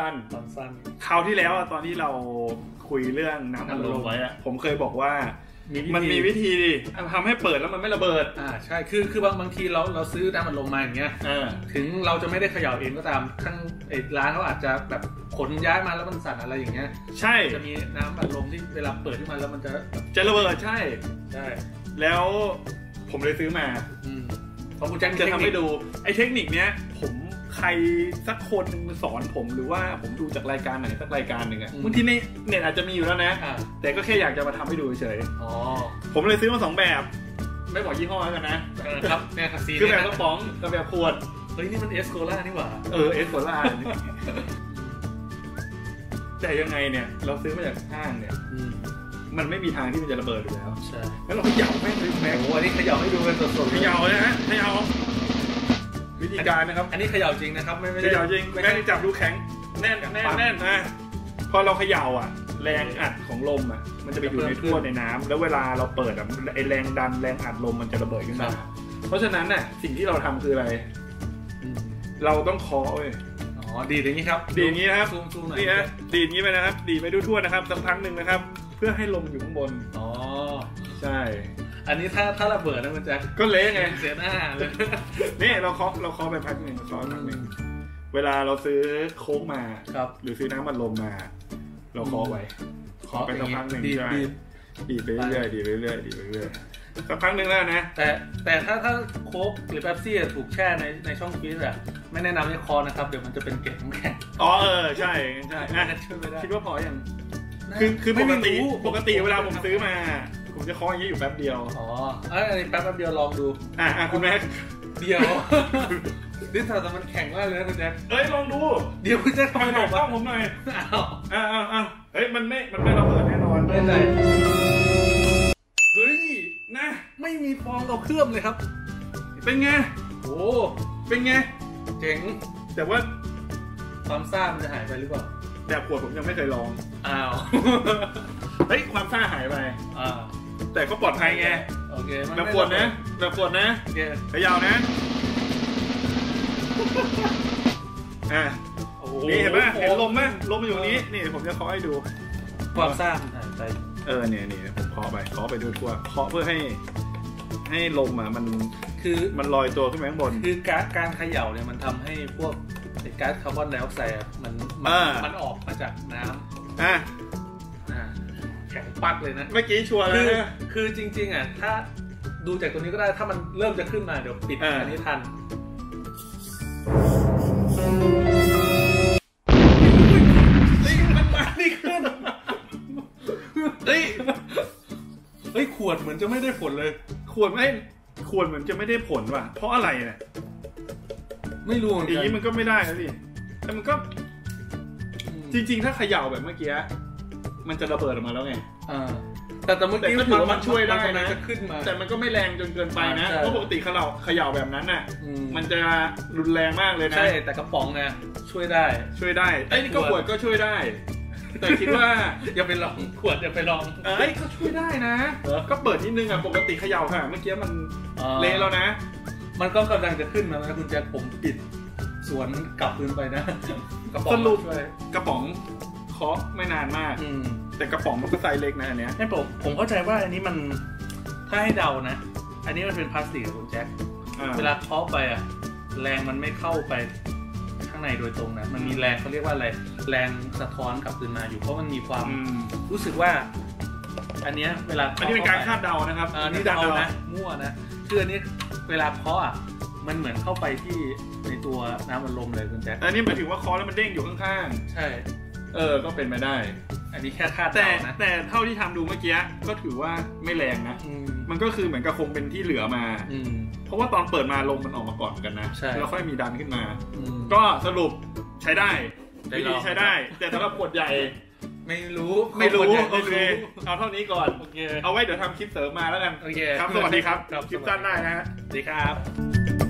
สั้นตอนสั้นคราวที่แล้วอะตอนที่เราคุยเรื่องน้ำอัดลมน้ำอัดลมไว้อะผมเคยบอกว่ามีวิธีมันมีวิธีดิทำให้เปิดแล้วมันไม่ระเบิด อ่าใช่ คือคือบางบางทีเราเราซื้อน้ำมันลมมาอย่างเงี้ยเออถึงเราจะไม่ได้เขย่าเองก็ตามข้างไอ้ร้านเขาอาจจะแบบขนย้ายมาแล้วมันสั่นอะไรอย่างเงี้ย ใช่ จะมีน้ำอัดลมที่เวลาเปิดขึ้นมาแล้วมันจะจะระเบิดใช่ ใช่ แล้วผมเลยซื้อมาอืมพอคุณแจ็คมีจะเทคทำนิให้คดูไอ้เทคนิคเนี้ยผมใค รสักคนหนึ่งมาสอนผมหรือว่าผมดูจากรายการไหนสักรายการหนึ่งอะบางทีในเน็ตอาจจะมีอยู่แล้วนะอ่าแต่ก็แค่อยากจะมาทำให้ดูเฉยอ๋อๆผมเลยซื้อมาสองแบบ ไม่บอกยี่ห้อแล้วกันนะเออครับเนี่ยคาซีคือแบบเนี่ยกระป๋องกับแบบขวดเฮ้ยนี่มันเอสโคล่านี่หว่าเออเอสโซล่าแต่ยังไงเนี่ย เราซื้อมาจากห้างเนี่ยอืมมันไม่มีทางที่มันจะระเบิดอยู่แล้วใช่แล้วเราเขย่าแม่งเลยแม่งโอ้โหอันนี้เขย่าให้ดูกันสดๆเขย่าเลยฮะเขย่าวิ ธีการนะครับ อันนี้เขย่าจริงนะครับไม่ไม่เขได้ย่าจริงไม่แม่ได้งจับดูแข็งแน่นแน่นแน่นนะพอเราเขย่าอะ แรงอัดของลมอะ มันจะไปอยู่ในทั่วในน้ำแล้วเวลาเราเปิดอะไอแรงดันแรงอัดลมมันจะระเบิดขึ้นมาเพราะฉะนั้นน่ะสิ่งที่เราทำคืออะไรอืมเราต้องเคาะเว้ยอ๋อดีดอย่างนี้ครับ ดีดอย่างนี้นะครับซูมซูมหน่อยนี่ฮะดีดอย่างนี้ไปนะครับ ดีดไปทั่วๆนะครับสักพักหนึ่งนะครับ เพื่อให้ลมอยู่ข้างบนอ๋อใช่ อันนี้ถ้าถ้าระเบิดนะคุณแจ็คก็เละไง เสียหน้าเลยนี่เราเคาะเราเคาะไปพักหนึ่งเราเคาะไปพักหนึ่งเวลาเราซื้อโค้กมา ครับ หรือซื้อน้ำมันลมมา เราเคาะไว้เคาะไปสักพักหนึ่งดีดใช่ดีดดีดไปเรื่อยๆดีดไปเรื่อยๆดีดไปเรื่อยๆสักพักหนึ่งแล้วนะ แต่แต่ถ้าถ้าโค้กหรือเป๊ปซี่ถูกแช่ในในช่องฟรีซอะไม่แนะนำให้คอนะครับ เดี๋ยวมันจะเป็นเกล็ดน้ำแข็งอ๋อเออใช่ใช่อะช่วยไม่ได้คิดว่าพออย่างคือคือปไม่กไม่ติรู้ปกติเวลาผมซื้อมา ผมจะเคาะอย่างนี้อยู่แป๊บเดียว อ๋อเอยอันนี้แป๊บแป๊บเดียวลองดู อะอะคุณแม่เดียว นี่แต่แต่มันแข็งมากเลยนะคุณแจ็คเอ้ยลองดูเดี๋ยวคุณแจ็คทำทำไมไมหบนอกกล้ว่าองผมหน่อยอ้าวอ้าวอ้าวอ้าวเฮ้ยมันไม่ มันไม่ระเบิดแน่นอนไม่เป็นไรเฮ้ย นะไม่มีฟองกับเครื่องเลยครับ เป็นไง โอ้เป็นไง เจ๋ง แต่ว่าความซ่ามันจะหายไปหรือเปล่า แบบขวดผมยังไม่เคยลอง อ้าว เฮ้ย ความซ่าหายไป อ้าว แต่ก็ปลอดภัยไงโอเคมันแบบไม่ขวดนะแบบขวดนะโอเคเขยาวนะอะโอ้โหนี่เห็นไหมเห็นลมไหมลมมันอยู่นี้นี่ผมจะเคาะให้ดู ความซ่ามันหายไปเออเนี่ยนี่ผมเคาะไปเคาะไปด้วยทั่วเคาะเพื่อให้ให้ลมอะมันคือมันลอยตัวขึ้นไปข้างบน คือการการเขย่าเนี่ยมันทำให้พวกไอ้ก๊าซคาร์บอนไดออกไซด์อะมันมันอ่ามั มันออกมาจากน้อะำอ่าแข็ง ปักเลยนะ เมื่อกี้ชัวร์แล้คืวอนะคือจริง ๆอะถ้าดูจากตัวนี้ก็ได้ถ้ามันเริ่มจะขึ้นมาเดี๋ยวปิดอ่าอันนี้ทันเฮ้ยมันมานี่ขึ้นเฮ้ยเฮ้ยขวดเหมือนจะไม่ได้ผลเลย ขวดไม่ขวดเหมือนจะไม่ได้ผลว่ะ เพราะอะไรเนี่ยไม่รู้เหมือนอย่างกันี้นมันก็ไม่ได้แล้วสิแต่มันก็อืมจริง ๆ ถ้าเขย่าแบบเมื่อกี้มันจะระเบิดออกมาแล้วไงอ่า แต่แต่เมื่อกี้แต่ก็ถือว่ามันช่วยได้นะมัจะขึ้นมาแต่มันก็ไม่แรงจนเกินไปนะใช่เพราะปกติเขย่าเขย่าแบบนั้นน่ะอืมันจะรุนแรงมากเลยนะใช่แต่กระป๋องนะช่วยได้ช่วยได้ไอ้ยนี่ก็ขวดก็ช่วยได้ แต่คิดว่าอย่าไปลองขวดอย่าไปลองเอ้ยก็ช่วยได้นะเหรอก็เปิดนิดนึงอะปกติเขย่าค่ะ เมื่อกี้มันอ่าเละแล้วนะ มันก็กำลังจะขึ้นมาแล้วคุณแจ็คผมปิดสวนกลับคืนไปนะ กระป๋องสรุปช่วยกระป๋อง เคาะไม่นานมาก อืมแต่กระป๋องมันก็ไซส์เล็กนะอันเนี้ยให้ผมผมเข้าใจว่าอันนี้มันถ้าให้เดานะ อันนี้มันเป็นพลาสติกอะคุณแจ็คอ่าเวลาเคาะไปอะแรงมันไม่เข้าไปข้างในโดยตรงนะมันมีแรงเขาเรียกว่าอะไรแรงสะท้อนกลับคืนมาอยู่เพราะมันมีความอืมรู้สึกว่า อันเนี้ยเวลาอันนี้เป็นการคาดเดานะครับอ่านี่เดานะ มั่วนะคืออันนี้เวลาเคาะอะมันเหมือนเข้าไปที่ในตัวน้ำมันลมเลยคุณแจ็คอันนี้หมายถึงว่าเคาะแล้วมันเด้งอยู่ข้างใช่ๆ เออ ก็เป็นไปได้ อันนี้แค่คาดแต่เดานะแต่เท่าที่ทำดูเมื่อกี้ก็ถือว่าไม่แรงนะ อืมมันก็คือเหมือนกับคงเป็นที่เหลือมา อืม เพราะว่าตอนเปิดมาลมมันออกมาก่อนกันนะ ใช่ แล้วค่อยมีดันขึ้นมา อืม ก็สรุปใช้ได้ได้วิลธีองใช้ได้ แต่สำหรับขวดใหญ่ ไม่รู้ไม่รู้คนใหญ่โอไม่เค เอาเท่านี้ก่อน โอเค เอาไว้เดี๋ยวทำคลิปเสริมมาแล้วกัน โอเคครับ สวัสดีครับ ครับคลิปสั้นได้นะฮะ สวัสดีครับ